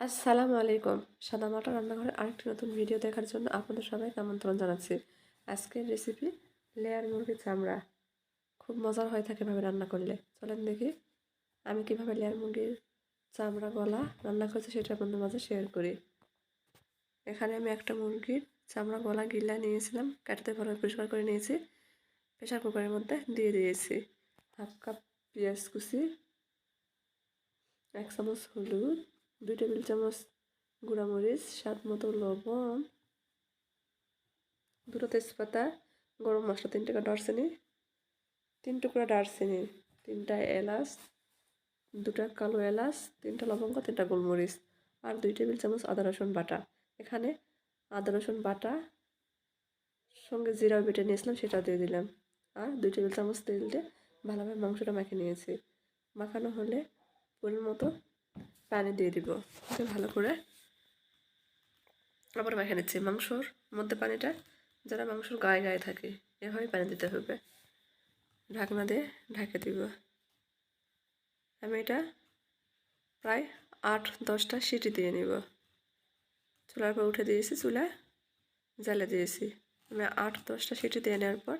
আসসালামু আলাইকুম সাদামাটা রান্নাঘরের আরেকটি নতুন ভিডিও দেখার জন্য আপনাদের সবাইকে আমন্ত্রণ জানাচ্ছি। আজকের রেসিপি লেয়ার মুরগির চামড়া। খুব মজার হয়ে থাকে ভাবে রান্না করলে। চলেন দেখি আমি কীভাবে লেয়ার মুরগির চামড়া গলা রান্না করছি সেটা আপনাদের মাঝে শেয়ার করি। এখানে আমি একটা মুরগির চামড়া গলা গিলা নিয়েছিলাম কাটাতে ভালো পরিষ্কার করে নিয়েছি। প্রেশার কুকারের মধ্যে দিয়ে দিয়েছি। হাফ কাপ পেঁয়াজ কুচি, এক চামচ হলুদ দুই টেবিল চামচ গুঁড়ামরিচ, স্বাদ মতো লবণ, দুটো তেজপাতা, গরম মশলা তিন টাকা দারচিনি, তিন টুকরা দারচিনি, তিনটা এলাচ, দুটা কালো এলাচ, তিনটা লবঙ্গ, তিনটা গোলমরিচ আর দুই টেবিল চামচ আদা, রসুন বাটা। এখানে আদা, রসুন বাটা সঙ্গে জিরাও বেটে নিয়েছিলাম সেটা দিয়ে দিলাম। আর দুই টেবিল চামচ তেল দিয়ে ভালোভাবে মাংসটা মেখে নিয়েছি। মাখানো হলে পরিমাণ মতো পানি দিয়ে দিব ভালো করে। আবার মেখে নিচ্ছি মাংসর মধ্যে পানিটা যারা মাংসর গায়ে গায়ে থাকে। এভাবেই পানি দিতে হবে। ঢাকনা দিয়ে ঢাকে দিব। আমি এটা প্রায় আট, দশটা সিটি দিয়ে নিব। চুলার পর উঠে দিয়েছি, চুলা জ্বালে দিয়েছি। আমি আট, দশটা সিটি দিয়ে নেওয়ার পর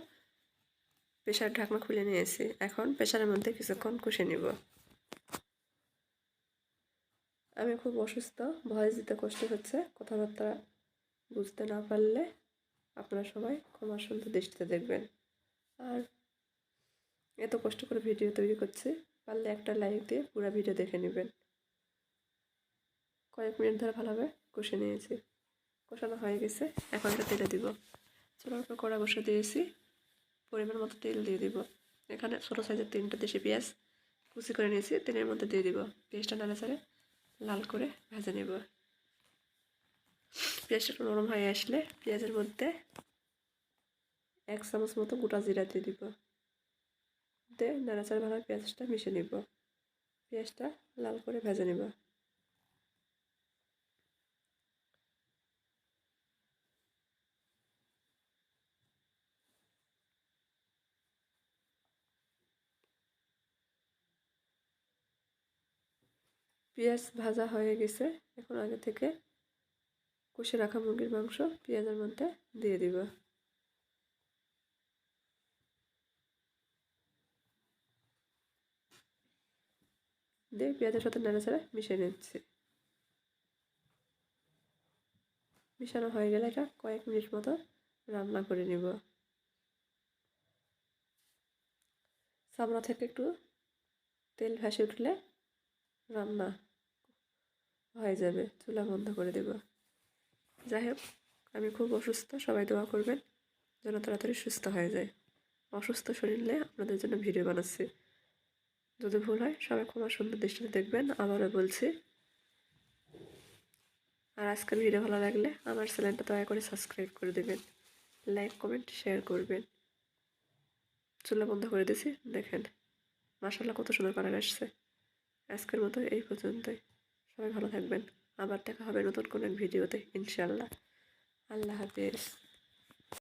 প্রেশার ঢাকনা খুলে নিয়েছি। এখন প্রেশারের মধ্যে কিছুক্ষণ কষে নিব। আমি খুব অসুস্থ, ভয়েস দিতে কষ্ট হচ্ছে। কথাবার্তা বুঝতে না পারলে আপনারা সবাই ক্ষমা সুন্দর দৃষ্টিতে দেখবেন। আর এত কষ্ট করে ভিডিও তৈরি করছি, পারলে একটা লাইক দিয়ে পুরো ভিডিও দেখে নেবেন। কয়েক মিনিট ধরে ভালোভাবে কষে নিয়েছি। কষানো হয়ে গেছে, এখন এটা তেলে দিব। চুলার উপর কড়া বসে দিয়েছি, পরিমাণ মতো তেল দিয়ে দিব। এখানে ছোটো সাইজের তিনটা দেশি পেঁয়াজ কুচি করে নিয়েছি, তেলের মধ্যে দিয়ে দিব। পেঁয়াজটা নাড়ে ছাড়ে লাল করে ভেজে নেব। পেঁয়াজটা নরম হয়ে আসলে পেঁয়াজের মধ্যে এক চামচ মতো গোটা জিরা দিয়ে দিব। দিয়ে নাড়াচাড়া ভালো পেঁয়াজটা মিশে নিব। পেঁয়াজটা লাল করে ভেজে নেব। পেঁয়াজ ভাজা হয়ে গেছে। এখন আগে থেকে কষে রাখা মুরগির মাংস পেঁয়াজের মধ্যে দিয়ে দিব। দিয়ে পেঁয়াজের সাথে নেড়েচেড়ে মিশিয়ে নিচ্ছি। মিশানো হয়ে গেলে এটা কয়েক মিনিট মতো রান্না করে নিব। চামড়া থেকে একটু তেল ভাসে উঠলে রান্না হয়ে যাবে। চুলা বন্ধ করে দেব। যাই হোক, আমি খুব অসুস্থ, সবাই দোয়া করবেন যেন তাড়াতাড়ি সুস্থ হয়ে যায়। অসুস্থ শরীরে আপনাদের জন্য ভিডিও বানাচ্ছি। যদি ভুল হয়, সবাই ক্ষমা সুন্দর দৃষ্টিতে দেখবেন, আবারও বলছি। আর আজকের ভিডিও ভালো লাগলে আমার চ্যানেলটা দয়া করে সাবস্ক্রাইব করে দেবেন, লাইক, কমেন্ট, শেয়ার করবেন। চুলা বন্ধ করে দিছি দেখেন মাসাল্লাহ কত সুন্দর কালার আসছে। আজকের মতো এই পর্যন্তই। সবাই ভালো থাকবেন। আবার দেখা হবে নতুন কোনো এক ভিডিওতে ইনশাল্লাহ আল্লাহ হাফিজ।